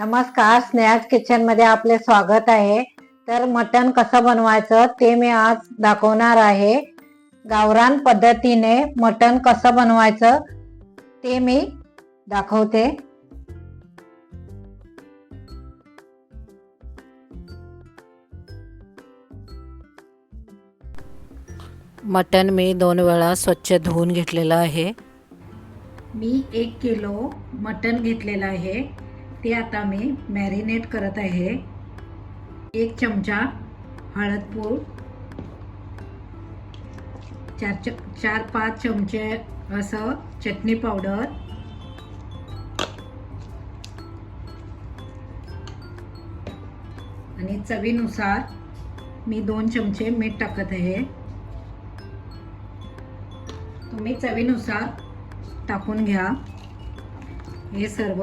नमस्कार स्नेहाज किचनमध्ये आपले स्वागत आहे. तर मटण कसं बनवायचं ते मी आज दाखवणार आहे. गावरान पद्धतीने मटण कसं बनवायचं ते मी दाखवते. मटण मी दोन वेळा स्वच्छ धुवून घेतलेलं आहे. मी एक किलो मटण घेतलेलं आहे. ते आता मी मॅरिनेट करत आहे. एक चमचा हळदपूड चार च चार पाच चमचे असं चटणी पावडर. आणि चवीनुसार मी दोन चमचे मीठ टाकत आहे. तुम्ही चवीनुसार टाकून घ्या. हे सर्व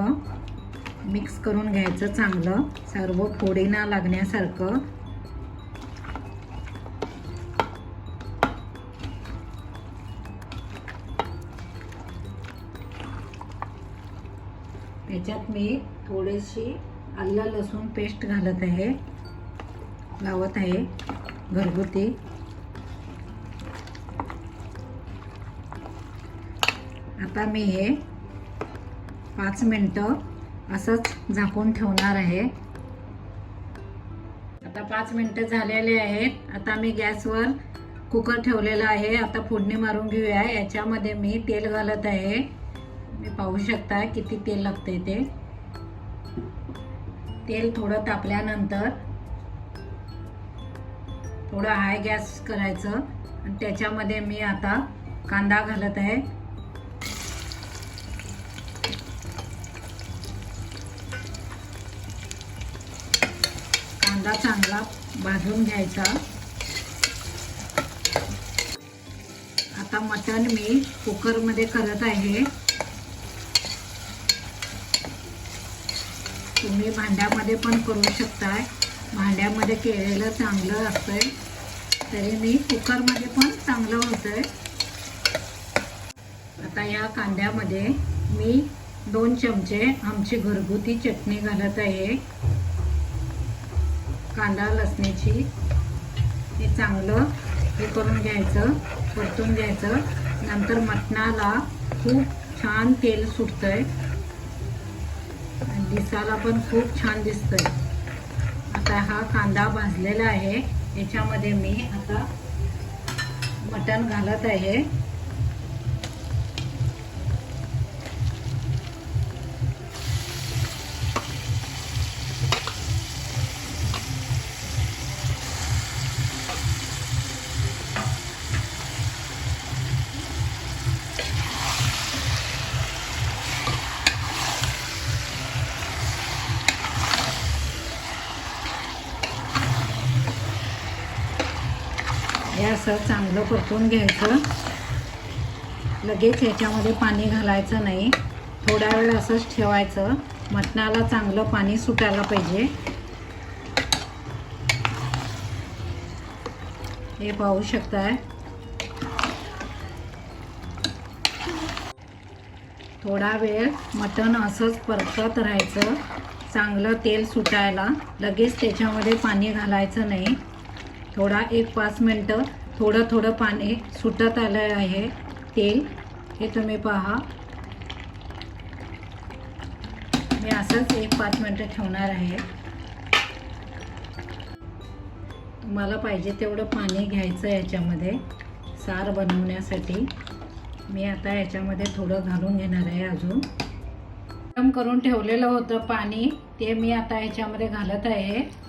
मिक्स करून घ्यायचं चांगलं. सर्व फोडी ना लागण्यासारखं. त्याच्यात मी थोडीशी आलं लसूण पेस्ट घालत आहे. लावत आहे घरगुती. आता मी हे पाच मिनटं असंच झाकून ठेवणार आहे. आता पाच मिनटं झालेले आहेत. आता मी गॅसवर कुकर ठेवलेला आहे. आता फोडणी मारून घेऊया. याच्यामध्ये मी तेल घालत आहे. मी पाहू शकता किती तेल लागते ते. तेल थोडं तापल्यानंतर थोडं हाय गॅस करायचं. आणि त्याच्यामध्ये मी आता कांदा घालत आहे. कांदा चांगला भाजून घ्यायचा. आता मटण मी कुकरमध्ये करत आहे. तुम्ही भांड्यामध्ये पण करू शकताय. भांड्यामध्ये केलेलं चांगलं असतंय. तरी मी कुकरमध्ये पण चांगलं होतंय. आता या कांद्यामध्ये मी दोन चमचे आमची घरगुती चटणी घालत आहे. कांदा लसणीची. हे चांगलं हे करून घ्यायचं परतून घ्यायचं. नंतर मटणाला खूप छान तेल सुटतंय. आणि दिसायला पण खूप छान दिसतंय. आता हा कांदा भाजलेला आहे. याच्यामध्ये मी आता मटण घालत आहे. हे असं चांगलं परतून घ्यायचं. लगेच ह्याच्यामध्ये पाणी घालायचं नाही. थोडा वेळ असंच ठेवायचं. मटणाला चांगलं पाणी सुटायला पाहिजे. हे पाहू शकताय. थोडा वेळ मटण असंच परतत राहायचं. चांगलं तेल सुटायला. लगेच त्याच्यामध्ये पाणी घालायचं नाही. थोडा एक पाच मिनटं थोडं थोडं पाणी सुटत आलं आहे. तेल हे तुम्ही पहा. मी असंच एक पाच मिनटं ठेवणार आहे. तुम्हाला पाहिजे तेवढं पाणी घ्यायचं याच्यामध्ये सार बनवण्यासाठी. मी आता याच्यामध्ये थोडं घालून घेणार आहे अजून. गरम करून ठेवलेलं होतं पाणी ते मी आता याच्यामध्ये घालत आहे.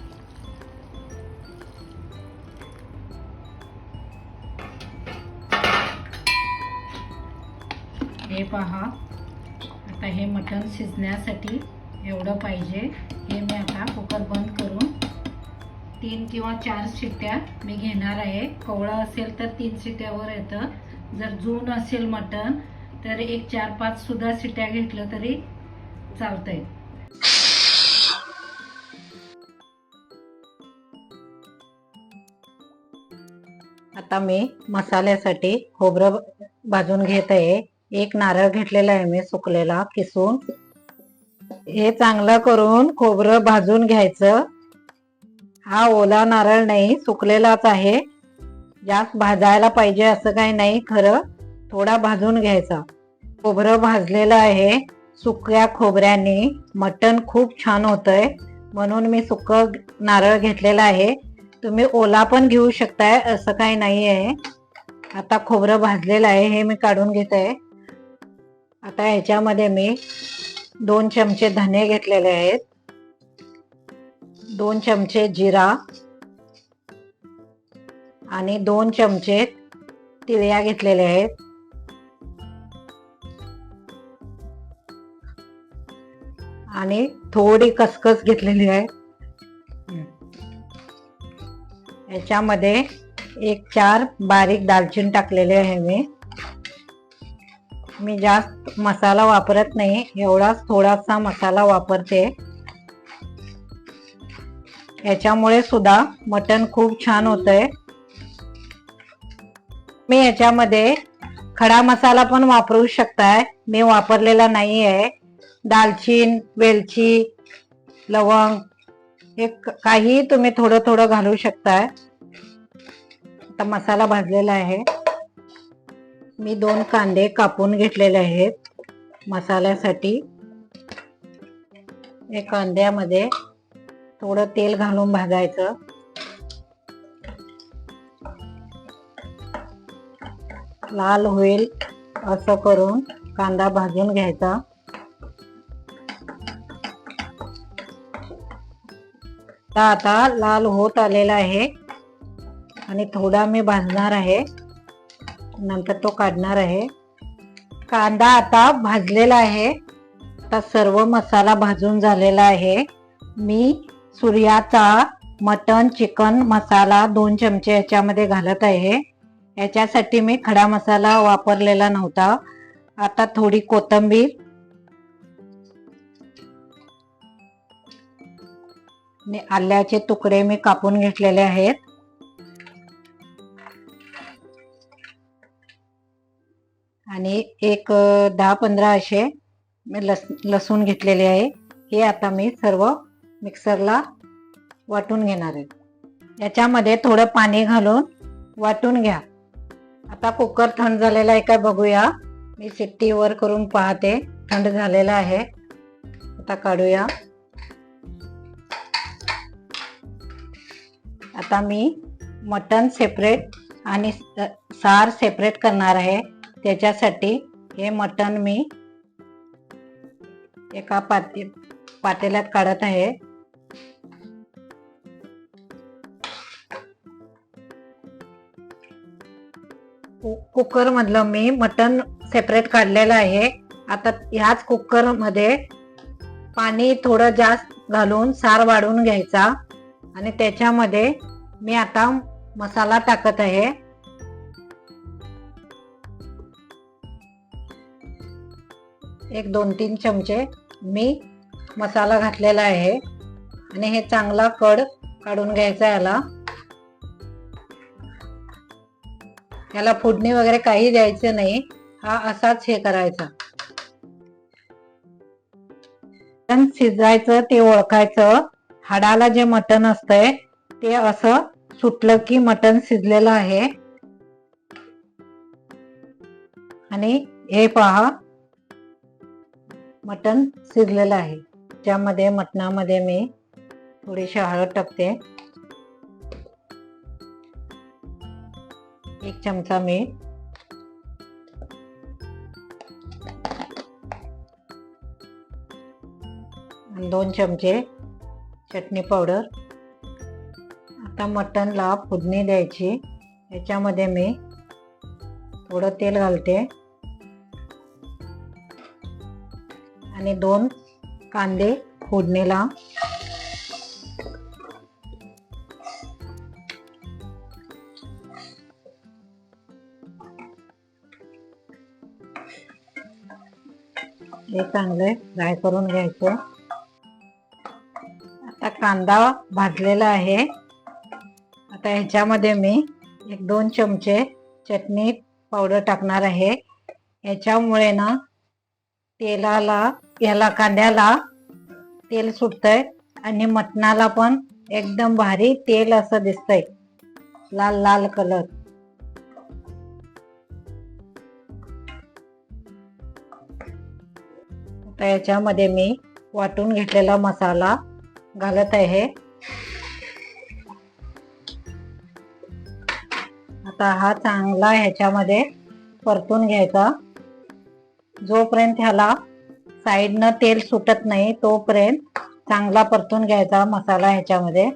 हे पहा. आता हे मटण शिजण्यासाठी एवढं पाहिजे. हे मी आता कुकर बंद करून तीन किंवा चार शिट्ट्या मी घेणार आहे. कवळं असेल तर तीन शिट्ट्यावर येतं. जर जून असेल मटण तर एक चार पाच सुद्धा शिट्ट्या घेतलं तरी चालतंय. आता मी मसाल्यासाठी खोबरं भाजून घेत आहे. एक नारळ घेतलेला आहे मी सुकलेला किसून. हे चांगलं करून खोबरं भाजून घ्यायचं. हा ओला नारळ नाही सुकलेलाच आहे. जास्त भाजायला पाहिजे असं काही नाही खरं थोडा भाजून घ्यायचा. खोबरं भाजलेलं आहे सुक्या खोबऱ्याने. मटण खूप छान होतंय. म्हणून मी सुक नारळ घेतलेला आहे. तुम्ही ओला पण घेऊ शकताय असं काही नाही आहे आता खोबरं भाजलेलं आहे हे मी काढून घेत. आहे आता ह्याच्यामध्ये मी दोन चमचे धने घेतलेले आहेत. दोन चमचे जिरा आणि दोन चमचे तिळ्या घेतलेले आहेत. आणि थोडी कसकस घेतलेली आहे. याच्यामध्ये एक चार बारीक दालचिनी टाकलेले आहे मी. मी जास्त मसाला वापरत नाही एवढाच थोडासा मसाला वापरते. याच्यामुळे सुद्धा मटण खूप छान होतंय. मी याच्यामध्ये खडा मसाला पण वापरू शकताय. मी वापरलेला नाही आहे दालचीन वेलची लवंग हे काही तुम्ही थोडं थोडं घालू शकताय. आता मसाला भाजलेला आहे. मी दोन कांदे कापून घेतलेले आहेत मसाल्यासाठी. या कांद्यामध्ये थोडं तेल घालून भाजायचं. लाल होईल असं करून कांदा भाजून घ्यायचा. आता आता लाल होत आलेला आहे आणि थोडा मी भाजणार आहे. नंतर तो काढणार आहे. कांदा आता भाजलेला आहे. आता सर्व मसाला भाजून झालेला आहे. मी सूर्याचा मटन चिकन मसाला दोन चमचे याच्यामध्ये घालत आहे. याच्यासाठी मी खडा मसाला वापरलेला नव्हता. आता थोडी कोथिंबीर आल्याचे तुकडे मी कापून घेतलेले आहेत. एक दहा पंधरा असे मी लस लसूण घेतलेले आहे. हे आता मी सर्व मिक्सरला वाटून घेणार आहे. याच्यामध्ये थोडं पाणी घालून वाटून घ्या. आता कुकर थंड झालेला आहे काय बघूया. मी शिट्टी वर करून पाहते. थंड झालेला आहे. आता काढूया. आता मी मटन सेपरेट आणि स- सार सेपरेट करणार आहे. त्याच्यासाठी हे मटन मी एका पाते पातेल्यात काढत आहे. कुकर मधलं मी मटन सेपरेट काढलेलं आहे. आता ह्याच कुकरमध्ये पाणी थोडं जास्त घालून सार वाढून घ्यायचा. आणि त्याच्यामध्ये मी आता मसाला टाकत आहे. एक दोन तीन चमचे मी मसाला घातलेला आहे. आणि हे चांगला कड काढून घ्यायचा याला. याला फोडणी वगैरे काही द्यायचं नाही. हा असाच हे करायचा. मटण शिजायचं ते ओळखायचं. हाडाला जे मटण असतंय ते असं सुटलं की मटण शिजलेलं आहे. आणि हे पहा मटण शिजलेलं आहे. त्यामध्ये मटणामध्ये मी थोडीशी हळद टाकते. एक चमचा मीठ. दोन चमचे चटणी पावडर. आता मटनला फुदणी द्यायची. याच्यामध्ये मी थोडं तेल घालते. आणि दोन कांदे फोडणीला. हे चांगले फ्राय करून घ्यायचं. आता कांदा भाजलेला आहे. आता ह्याच्यामध्ये मी एक दोन चमचे चटणी पावडर टाकणार आहे. याच्यामुळे ना तेलाला याला कांद्याला तेल सुटतंय आणि मटणाला पण एकदम भारी तेल असं दिसतंय. लाल लाल कलर आता याच्यामध्ये मी वाटून घेतलेला मसाला घालत आहे. आता हा चांगला ह्याच्यामध्ये परतून घ्यायचा. जोपर्यंत ह्याला साईडनं तेल सुटत नाही तोपर्यंत चांगला परतून घ्यायचा मसाला ह्याच्यामध्ये.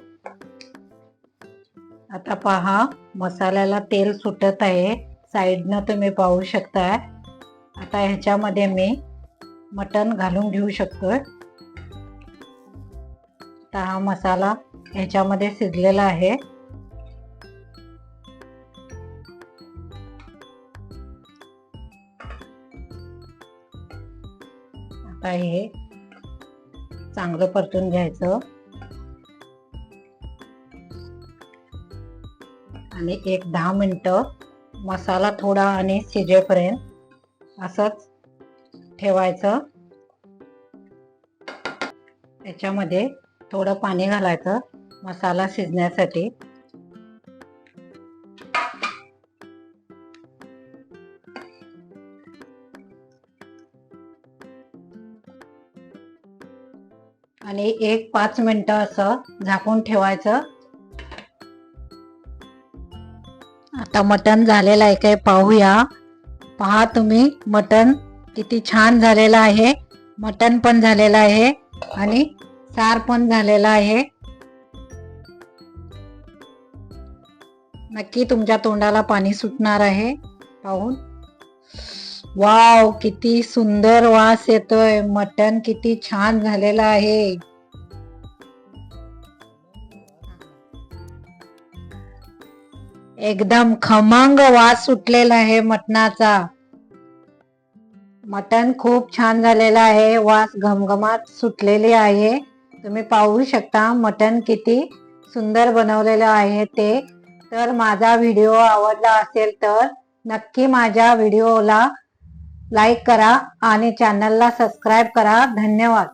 आता पहा मसाल्याला तेल सुटत आहे. साईडनं तुम्ही पाहू शकताय. आता ह्याच्यामध्ये मी मटण घालून घेऊ शकतोय. आता हा मसाला ह्याच्यामध्ये शिजलेला आहे. आता हे चांगलं परतून घ्यायचं. आणि एक दहा मिनटं मसाला थोडा आणि शिजेपर्यंत असंच ठेवायचं. त्याच्यामध्ये थोडं पाणी घालायचं मसाला शिजण्यासाठी. आणि एक पाच मिनटं असं झाकून ठेवायचं. आता मटण झालेलं आहे काय पाहूया. पहा तुम्ही मटण किती छान झालेलं आहे. मटण पण झालेलं आहे आणि सार पण झालेला आहे. नक्की तुमच्या तोंडाला पाणी सुटणार आहे. पाहून. वाव किती सुंदर वास येतोय. मटण किती छान झालेलं आहे. एकदम खमंग वास सुटलेला आहे मटणाचा. मटण खूप छान झालेलं आहे. वास घमघमाट सुटलेली आहे. तुम्ही पाहू शकता मटण किती सुंदर बनवलेलं आहे ते. तर माझा व्हिडिओ आवडला असेल तर नक्की माझ्या व्हिडिओला लाईक करा आणि चॅनलला सबस्क्राईब करा. धन्यवाद.